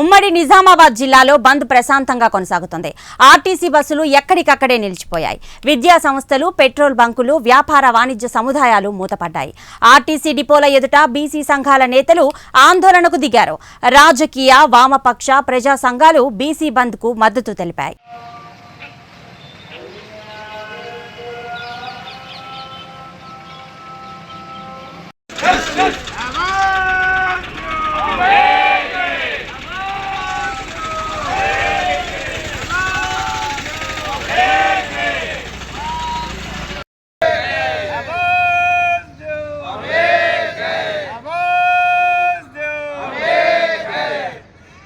ఉమ్మడి నిజామాబాద్ జిల్లాలో బంద్ ప్రశాంతంగా కొనసాగుతుంది. ఆర్టీసీ బస్సులు ఎక్కడికక్కడే నిలిచిపోయాయి. విద్యా సంస్థలు పెట్రోల్ బంకులు వ్యాపార వాణిజ్య సముదాయాలు మూతపడ్డాయి. ఆర్టీసీ డిపోల ఎదుట బీసీ సంఘాల నేతలు ఆందోళనకు దిగారు. రాజకీయ వామపక్ష ప్రజా సంఘాలు బీసీ బంద్కు మద్దతు తెలిపాయి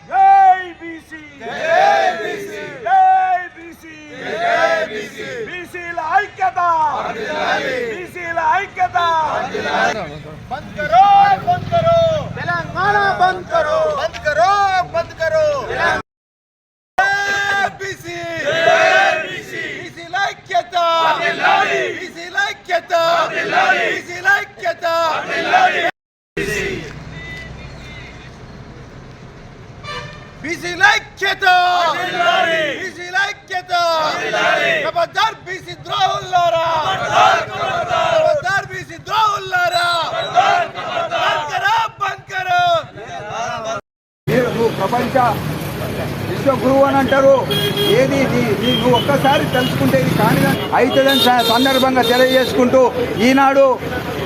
జై బీసీ జై బీసీ జై బీసీ జై బీసీ బీసీల ఐక్యత బీసీల ఐక్యత బంద్ కరో బంద్ కరో తెలంగాణ బంద్ కరో బంద్ కరో బంద్ కరో బీసీ బీసీ బీసీల ఐక్యత బీసీల ఐక్యత బీసీల ఐక్యత బీసీ ఐక్యత! బీసీ ఐక్యత! ఖబర్దార్ బీసీ ద్రోహుల్లారా! ఖబర్దార్ బీసీ ద్రోహుల్లారా! బంద్ కరో బంద్ కరో మీరు నువ్వు ప్రపంచ విశ్వగురువు అని అంటారు. ఏది? నువ్వు ఒక్కసారి తెలుసుకుంటే ఇది కాని అవుతుందని సందర్భంగా తెలియజేసుకుంటూ ఈనాడు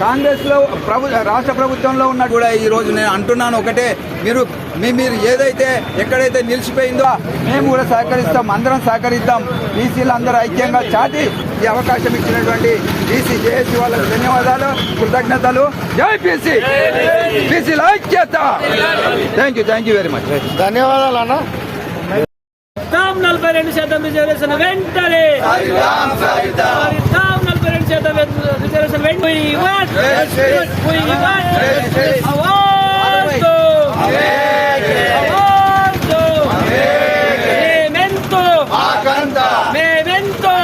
కాంగ్రెస్లో ప్రభు రాష్ట్ర ప్రభుత్వంలో ఉన్న కూడా ఈ రోజు నేను అంటున్నాను ఒకటే. మీరు మీ మీరు ఏదైతే ఎక్కడైతే నిలిచిపోయిందో మేము కూడా సహకరిస్తాం అందరం సహకరిస్తాం బీసీలు అందరూ ఐక్యంగా చాటి ఈ అవకాశం ఇచ్చినటువంటి బీసీ జేఏసీ వాళ్ళకి ధన్యవాదాలు కృతజ్ఞతలు. జై బీసీ! బీసీల ఐక్యత! Thank you thank you very much ధన్యవాదాలు అన్న. నలభై రెండు శాతం రిజర్వేషన్ వెంటనే సాధిద్దాం నలభై రెండు శాతం రిజర్వేషన్ వెంటనే We want justice. We want justice. Award. Award. మేమెంతో మేమెంతో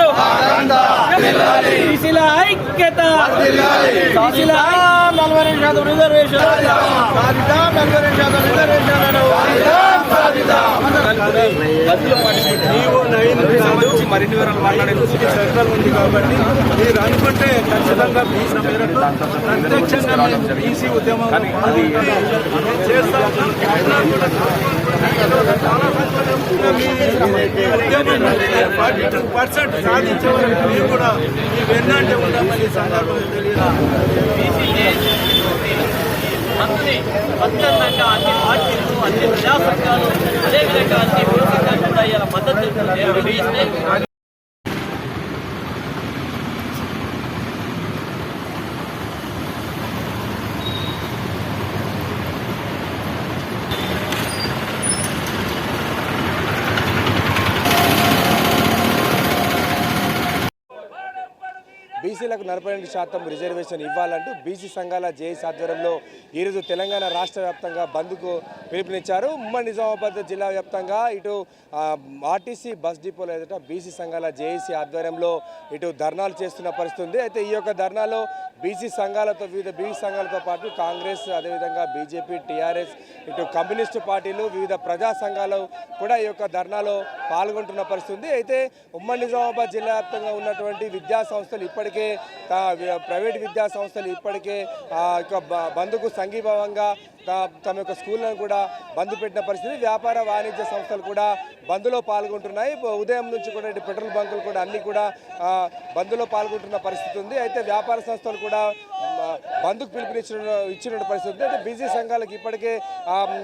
బీసీల ఐక్యత బీసీల నలభై రెండు శాతం రిజర్వేషన్ సంబంధించి మరిన్ని వివరాలు మాట్లాడేందుకు సెంట్రల్ ఉంది కాబట్టి మీరు అనుకుంటే ఖచ్చితంగా బీసీ మేరకు ప్రత్యక్షంగా బీసీ ఉద్యమం అది చేస్తాం ఫార్టీ టూ పర్సెంట్ సాధించే వరకు మేము కూడా ఈ వెన్నంటే ఉంటామని సందర్భంగా మంత్రి స్వచ్ఛందంగా అన్ని పార్టీలు అన్ని ప్రజా సంఘాలు అదేవిధంగా అన్ని కూడా మద్దతు బీసీలకు నలభై రెండు శాతం రిజర్వేషన్ ఇవ్వాలంటూ బీసీ సంఘాల జేఏసీ ఆధ్వర్యంలో ఈరోజు తెలంగాణ రాష్ట్ర వ్యాప్తంగా బంద్కు పిలుపునిచ్చారు. ఉమ్మడి నిజామాబాద్ జిల్లా వ్యాప్తంగా ఇటు ఆర్టీసీ బస్ డిపోలో ఎదుట బీసీ సంఘాల జేఏసీ ఆధ్వర్యంలో ఇటు ధర్నాలు చేస్తున్న పరిస్థితి ఉంది. అయితే ఈ యొక్క ధర్నాలో బీసీ సంఘాలతో వివిధ బీసీ సంఘాలతో పాటు కాంగ్రెస్ అదేవిధంగా బీజేపీ టీఆర్ఎస్ ఇటు కమ్యూనిస్టు పార్టీలు వివిధ ప్రజా సంఘాలు కూడా ఈ యొక్క ధర్నాలో పాల్గొంటున్న పరిస్థితి ఉంది. అయితే ఉమ్మడి నిజామాబాద్ జిల్లా వ్యాప్తంగా ఉన్నటువంటి విద్యా సంస్థలు ఇప్పటికే ప్రైవేట్ విద్యా సంస్థలు ఇప్పటికే ఆ యొక్క బంద్కు సంఘీభావంగా త- తమ యొక్క స్కూళ్ళను కూడా బంద్ పెట్టిన పరిస్థితి. వ్యాపార వాణిజ్య సంస్థలు కూడా బంద్లో పాల్గొంటున్నాయి. ఉదయం నుంచి కూడా పెట్రోల్ బంకులు కూడా అన్నీ కూడా బంద్లో పాల్గొంటున్న పరిస్థితి ఉంది. అయితే వ్యాపార సంస్థలు కూడా బంధుకు పిలుపునిచ్చిన ఇచ్చిన పరిస్థితి ఉంది. అయితే బీసీ సంఘాలకు ఇప్పటికే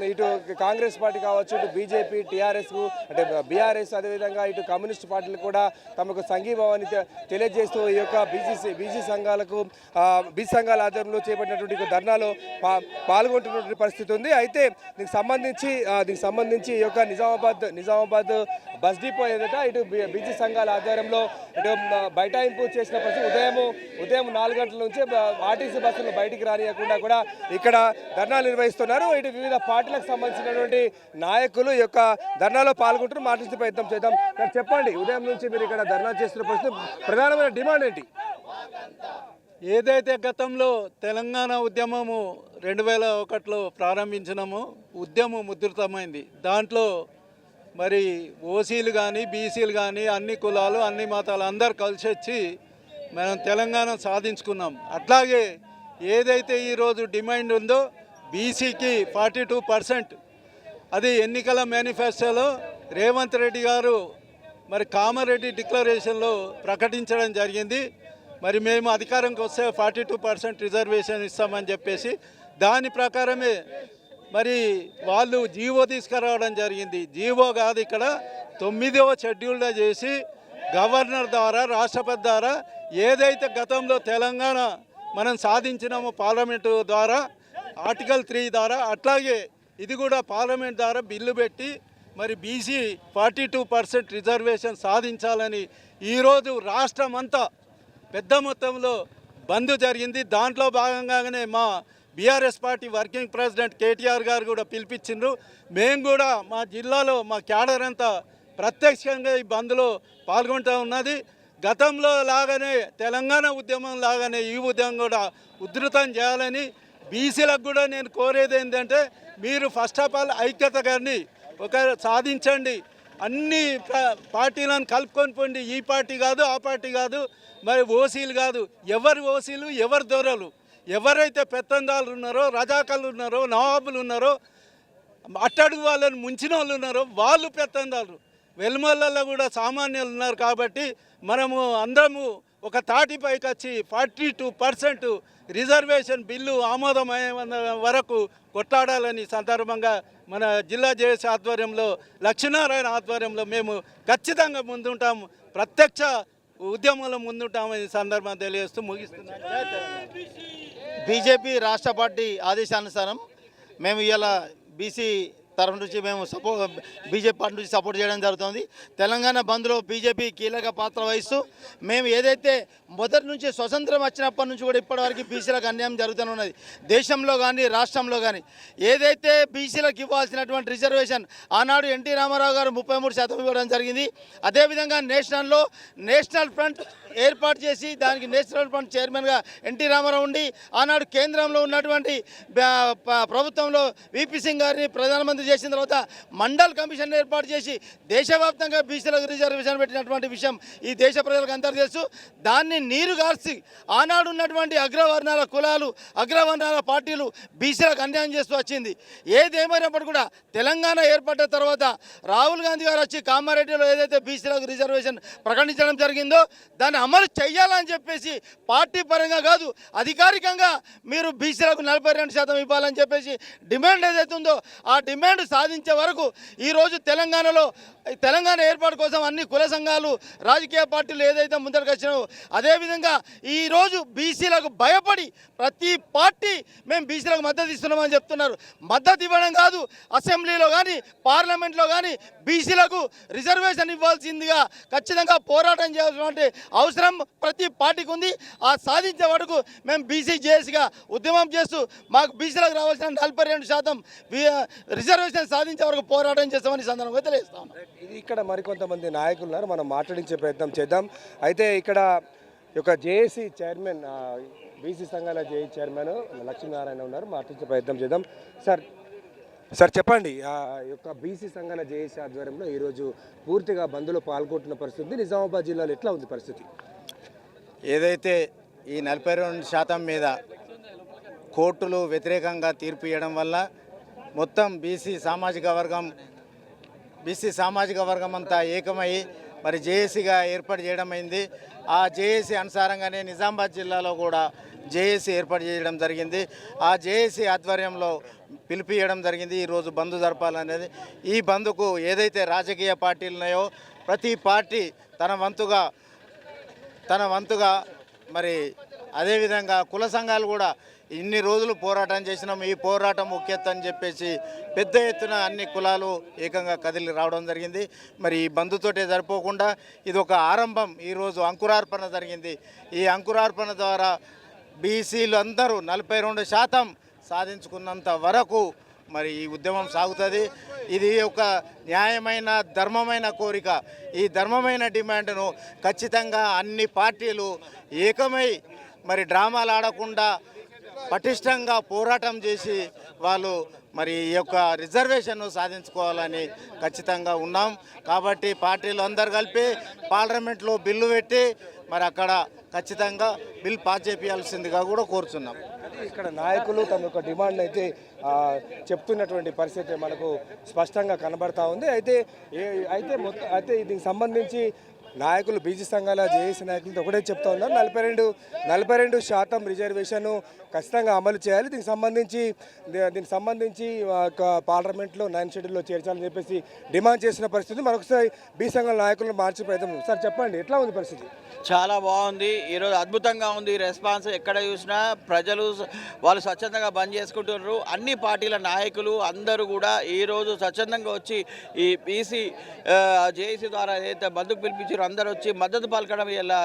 ఇటు కాంగ్రెస్ పార్టీ కావచ్చు ఇటు బీజేపీ టీఆర్ఎస్ అంటే బీఆర్ఎస్ అదేవిధంగా ఇటు కమ్యూనిస్ట్ పార్టీలు కూడా తమకు సంఘీభావాన్ని తెలియజేస్తూ ఈ యొక్క బీసీ బీసీ సంఘాలకు ఆ, బీసీ సంఘాల ఆధ్వర్యంలో చేపట్టినటువంటి ధర్నాలో పాల్గొంటున్నటువంటి పరిస్థితి ఉంది. అయితే దీనికి సంబంధించి దీనికి సంబంధించి ఈ యొక్క నిజామాబాద్ నిజామాబాద్ బస్ డిపో ఏదైతే ఇటు బీ- సంఘాల ఆధ్వర్యంలో ఇటు బైఠాయింపు చేసిన పరిస్థితి ఉదయం ఉదయం నాలుగు గంటల నుంచి ఆర్టీసీ బస్సులు బయటికి రానియకుండా కూడా ఇక్కడ ధర్నాలు నిర్వహిస్తున్నారు. ఇటు వివిధ పార్టీలకు సంబంధించినటువంటి నాయకులు ఈ యొక్క ధర్నాలో పాల్గొంటున్నారు. మాట్లాడే ప్రయత్నం చేద్దాం. చెప్పండి ఉదయం నుంచి మీరు ఇక్కడ ధర్నా చేస్తున్న పరిస్థితి ప్రధానమైన డిమాండ్ ఏంటి? ఏదైతే గతంలో తెలంగాణ ఉద్యమము రెండు వేల ఒకటిలో ప్రారంభించినామో ఉద్యమం ముద్రితమైంది దాంట్లో మరి ఓసీలు కానీ బీసీలు కానీ అన్ని కులాలు అన్ని మతాలు అందరు కలిసి వచ్చి మనం తెలంగాణ సాధించుకున్నాం. అట్లాగే ఏదైతే ఈరోజు డిమాండ్ ఉందో బీసీకి ఫార్టీ టూ పర్సెంట్ అది ఎన్నికల మేనిఫెస్టోలో రేవంత్ రెడ్డి గారు మరి కామారెడ్డి డిక్లరేషన్లో ప్రకటించడం జరిగింది. మరి మేము అధికారంకి వస్తే ఫార్టీ టూ పర్సెంట్ రిజర్వేషన్ ఇస్తామని చెప్పేసి దాని ప్రకారమే మరి వాళ్ళు జీవో తీసుకురావడం జరిగింది. జీవో కాదు ఇక్కడ తొమ్మిదవ షెడ్యూల్గా చేసి గవర్నర్ ద్వారా రాష్ట్రపతి ద్వారా ఏదైతే గతంలో తెలంగాణ మనం సాధించినామో పార్లమెంటు ద్వారా ఆర్టికల్ త్రీ ద్వారా అట్లాగే ఇది కూడా పార్లమెంట్ ద్వారా బిల్లు పెట్టి మరి BC forty two percent reservation సాధించాలని ఈరోజు రాష్ట్రం అంతా పెద్ద మొత్తంలో బంద్ జరిగింది. దాంట్లో భాగంగానే మా BRS party working president KTR garu కూడా పిలిపించిండ్రు. మేము కూడా మా జిల్లాలో మా క్యాడర్ అంతా ప్రత్యక్షంగా ఈ బంద్లో పాల్గొంటూ ఉన్నది. గతంలో లాగానే తెలంగాణ ఉద్యమం లాగానే ఈ ఉద్యమం కూడా ఉధృతం చేయాలని బీసీలకు కూడా నేను కోరేది ఏంటంటే మీరు ఫస్ట్ ఆఫ్ ఆల్ ఐక్యత గారిని ఒక సాధించండి. అన్ని పార్టీలను కలుపుకొని పోండి. ఈ పార్టీ కాదు ఆ పార్టీ కాదు. మరి ఓసీలు కాదు. ఎవరు ఓసీలు? ఎవరు దొరలు? ఎవరైతే పెత్తందాలు ఉన్నారో రజాకలు ఉన్నారో నవాబులు ఉన్నారో అట్టడుగు వాళ్ళని ముంచిన వాళ్ళు ఉన్నారో వాళ్ళు పెత్తందాలు. వెలుమలలో కూడా సామాన్యులు ఉన్నారు కాబట్టి మనము అందరము ఒక తాటిపైకి వచ్చి forty two percent reservation bill ఆమోదమయ్యే వరకు కొట్లాడాలని సందర్భంగా మన జిల్లా జేఎస్ ఆధ్వర్యంలో లక్ష్మీనారాయణ ఆధ్వర్యంలో మేము ఖచ్చితంగా ముందుంటాము ప్రత్యక్ష ఉద్యమంలో ముందుంటామని సందర్భం తెలియజేస్తూ ముగిస్తున్నాం బీజేపీ రాష్ట్ర పార్టీ ఆదేశానుసారం మేము ఇవాళ బీసీ తరఫు నుంచి మేము సపో బీజేపీ పార్టీ నుంచి సపోర్ట్ చేయడం జరుగుతుంది. తెలంగాణ బంద్లో బీజేపీ కీలక పాత్ర వహిస్తూ మేము ఏదైతే మొదటి నుంచి స్వతంత్రం వచ్చినప్పటి నుంచి కూడా ఇప్పటివరకు బీసీలకు అన్యాయం జరుగుతూనే ఉన్నది. దేశంలో కానీ రాష్ట్రంలో కానీ ఏదైతే బీసీలకు ఇవ్వాల్సినటువంటి రిజర్వేషన్ ఆనాడు ఎన్టీ రామారావు గారు ముప్పై మూడు శాతం ఇవ్వడం జరిగింది. అదేవిధంగా నేషనల్లో నేషనల్ ఫ్రంట్ ఏర్పాటు చేసి దానికి నేషనల్ ఫండ్ చైర్మన్గా ఎన్టీ రామారావు ఉండి ఆనాడు కేంద్రంలో ఉన్నటువంటి ప్రభుత్వంలో విపి సింగ్ గారిని ప్రధానమంత్రి చేసిన తర్వాత మండల్ కమిషన్ ఏర్పాటు చేసి దేశవ్యాప్తంగా బీసీలకు రిజర్వేషన్ పెట్టినటువంటి విషయం ఈ దేశ ప్రజలకు అందరూ తెలుసు. దాన్ని నీరు గార్చి ఆనాడు ఉన్నటువంటి అగ్రవర్ణాల కులాలు అగ్రవర్ణాల పార్టీలు బీసీలకు అన్యాయం చేస్తూ వచ్చింది. ఏదేమైనప్పుడు కూడా తెలంగాణ ఏర్పడ్డ తర్వాత రాహుల్ గాంధీ గారు వచ్చి కామారెడ్డిలో ఏదైతే బీసీలకు రిజర్వేషన్ ప్రకటించడం జరిగిందో దాన్ని అమలు చేయాలని చెప్పేసి పార్టీ పరంగా కాదు అధికారికంగా మీరు బీసీలకు నలభై రెండు శాతం ఇవ్వాలని చెప్పేసి డిమాండ్ ఏదైతే ఉందో ఆ డిమాండ్ సాధించే వరకు ఈరోజు తెలంగాణలో తెలంగాణ ఏర్పాటు కోసం అన్ని కుల సంఘాలు రాజకీయ పార్టీలు ఏదైతే ముందరకు వచ్చినాయో అదేవిధంగా ఈరోజు బీసీలకు భయపడి ప్రతి పార్టీ మేము బీసీలకు మద్దతు ఇస్తున్నామని చెప్తున్నారు. మద్దతు ఇవ్వడం కాదు అసెంబ్లీలో కానీ పార్లమెంట్లో కానీ బీసీలకు రిజర్వేషన్ ఇవ్వాల్సిందిగా ఖచ్చితంగా పోరాటం చేయాల్సినటువంటి అవసరం ప్రతి పార్టీకి ఉంది. ఆ సాధించే వరకు మేము బీసీ జేఎస్గా ఉద్యమం చేస్తూ మాకు బీసీలకు రావాల్సిన నలభై రెండు శాతం వి- రిజర్వేషన్ సాధించే వరకు పోరాటం చేస్తామని సందర్భంగా తెలియజేస్తాం ఇది ఇక్కడ మరికొంతమంది నాయకులు ఉన్నారు మనం మాట్లాడించే ప్రయత్నం చేద్దాం. అయితే ఇక్కడ ఒక యొక్క జేఏసీ చైర్మన్ బీసీ సంఘాల జేఏ చైర్మన్ లక్ష్మీనారాయణ ఉన్నారు. మాట్లాడించే ప్రయత్నం చేద్దాం. సార్ సార్ చెప్పండి ఆ యొక్క బీసీ సంఘాల జేఏసీ ఆధ్వర్యంలో ఈరోజు పూర్తిగా బంద్లో పాల్గొంటున్న పరిస్థితి నిజామాబాద్ జిల్లాలో ఎట్లా ఉంది పరిస్థితి? ఏదైతే ఈ నలభై రెండు శాతం మీద కోర్టులు వ్యతిరేకంగా తీర్పు ఇవ్వడం వల్ల మొత్తం బీసీ సామాజిక వర్గం బీసీ సామాజిక వర్గం అంతా ఏకమై మరి జేఏసీగా ఏర్పాటు చేయడం అయింది. ఆ జేఏసీ అనుసారంగానే నిజామాబాద్ జిల్లాలో కూడా జేఏసీ ఏర్పాటు చేయడం జరిగింది. ఆ జేఏసీ ఆధ్వర్యంలో పిలిపియడం జరిగింది. ఈరోజు బంద్ జరపాలనేది. ఈ బంద్కు ఏదైతే రాజకీయ పార్టీలు ఉన్నాయో ప్రతి పార్టీ తన వంతుగా తన వంతుగా మరి అదేవిధంగా కుల సంఘాలు కూడా ఇన్ని రోజులు పోరాటం చేసినాం. ఈ పోరాటం ముఖ్యత అని చెప్పేసి పెద్ద ఎత్తున అన్ని కులాలు ఏకంగా కదిలి రావడం జరిగింది. మరి ఈ బంధుతోటే సరిపోకుండా ఇది ఒక ఆరంభం. ఈరోజు అంకురార్పణ జరిగింది. ఈ అంకురార్పణ ద్వారా బీసీలు అందరూ నలభై రెండు శాతం సాధించుకున్నంత వరకు మరి ఈ ఉద్యమం సాగుతుంది. ఇది ఒక న్యాయమైన ధర్మమైన కోరిక. ఈ ధర్మమైన డిమాండ్ను ఖచ్చితంగా అన్ని పార్టీలు ఏకమై మరి డ్రామాలు ఆడకుండా పటిష్టంగా పోరాటం చేసి వాళ్ళు మరి ఈ యొక్క రిజర్వేషన్ను సాధించుకోవాలని ఖచ్చితంగా ఉన్నాం. కాబట్టి పార్టీలు అందరు కలిపి పార్లమెంట్లో బిల్లు పెట్టి మరి అక్కడ ఖచ్చితంగా బిల్ పాస్ చేపించాల్సిందిగా కూడా కోరుతున్నాం ఇక్కడ నాయకులు తమ యొక్క డిమాండ్ అయితే చెప్తున్నటువంటి పరిస్థితి మనకు స్పష్టంగా కనబడతా ఉంది. అయితే ఏ- అయితే మొత్తం అయితే దీనికి సంబంధించి నాయకులు బీసీ సంఘాల జేఏసీ నాయకులతో ఒకటే చెప్తా ఉన్నారు నలభై రెండు నలభై రెండు శాతం రిజర్వేషన్ ఖచ్చితంగా అమలు చేయాలి. దీనికి సంబంధించి దీనికి సంబంధించి పార్లమెంట్లో నైన్ షెడ్యూల్లో చేర్చాలని చెప్పేసి డిమాండ్ చేసిన పరిస్థితి. మరొకసారి బీ సంఘాల నాయకులను మార్చే ప్రయత్నం సార్ చెప్పండి ఎట్లా ఉంది పరిస్థితి? చాలా బాగుంది. ఈరోజు అద్భుతంగా ఉంది. రెస్పాన్స్ ఎక్కడ చూసినా ప్రజలు వాళ్ళు స్వచ్ఛందంగా బంద్ చేసుకుంటున్నారు. అన్ని పార్టీల నాయకులు అందరూ కూడా ఈరోజు స్వచ్ఛందంగా వచ్చి ఈ బీసీ జేఏసీ ద్వారా ఏదైతే బంధుకు పిలిపించారో అందరూ వచ్చి మద్దతు పలకడం ఇలా